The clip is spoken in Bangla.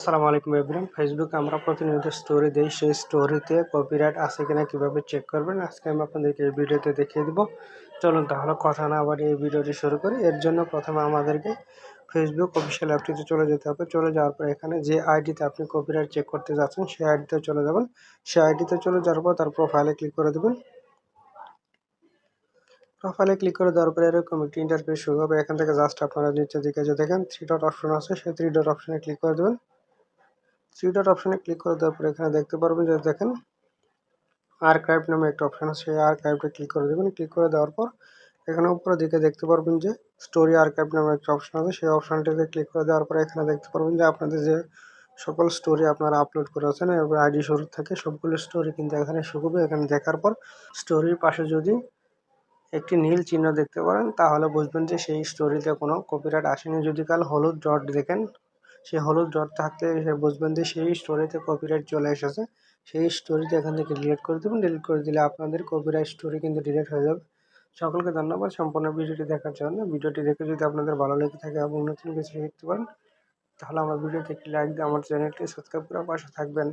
আসসালামু আলাইকুম এভরিওয়ান। ফেসবুকে আমরা প্রতিনিয়ত স্টোরি দিই, সেই স্টোরিতে কপিরাইট আছে কিনা কীভাবে চেক করবেন? আজকে আমি আপনাদেরকে এই ভিডিওতে দেখিয়ে দিব। চলুন তাহলে কথা না আবার এই ভিডিওটি শুরু করি। এর জন্য প্রথমে আমাদেরকে ফেসবুক অফিসিয়াল অ্যাপটিতে চলে যেতে হবে। চলে যাওয়ার পর এখানে যে আইডিতে আপনি কপিরাইট চেক করতে যাচ্ছেন, সেই আইডিতে চলে যাবেন। সেই আইডিতে চলে যাওয়ার পর তার প্রোফাইলে ক্লিক করে দেবেন। প্রোফাইলে ক্লিক করে দেওয়ার পরে এরকম একটি ইন্টারফেস শুরু হবে। এখান থেকে জাস্ট আপনারা নিচের দিকে যে দেখেন থ্রি ডট অপশন আছে। সেই থ্রি ডট অপশনে ক্লিক করে দেবেন। থ্রি অপশনে ক্লিক করে দেওয়ার পরে এখানে দেখতে পারবেন যে দেখেন আর্কাইভ নামে একটা অপশন আছে, সেই আর্কাইভটা ক্লিক করে দেবেন। ক্লিক করে দেওয়ার পর এখানে উপরের দিকে দেখতে পারবেন যে স্টোরি আর্কাইভ নামে একটা অপশন আছে, সেই অপশনটিতে ক্লিক করে দেওয়ার পরে এখানে দেখতে পারবেন যে আপনাদের যে সকল স্টোরি আপনারা আপলোড করেছেন এবং আইডি শুরু থেকে সবগুলো স্টোরি কিন্তু এখানে শুকবে এখানে দেখার পর স্টোরির পাশে যদি একটি নীল চিহ্ন দেখতে পারেন, তাহলে বুঝবেন যে সেই স্টোরিতে কোনো কপিরাইট আসেনি। যদি কাল হলুদ ডট দেখেন সেই হলুদ ডট থাকলে সে বুঝবেন যে সেই স্টোরিতে কপিরাইট চলে এসেছে। সেই স্টোরিতে এখান থেকে ডিলিট করে দেবেন। ডিলিট করে দিলে আপনাদের কপিরাইট স্টোরি কিন্তু ডিলিট হয়ে যাবে। সকলকে ধন্যবাদ। সম্পূর্ণ ভিডিওটি দেখার জন্য। ভিডিওটি দেখে যদি আপনাদের ভালো লেগে থাকে এবং নতুন কিছু শিখতে পারেন, তাহলে আমার ভিডিওতে একটি লাইক দিয়ে আমার চ্যানেলটি সাবস্ক্রাইব করে পাশে থাকবেন।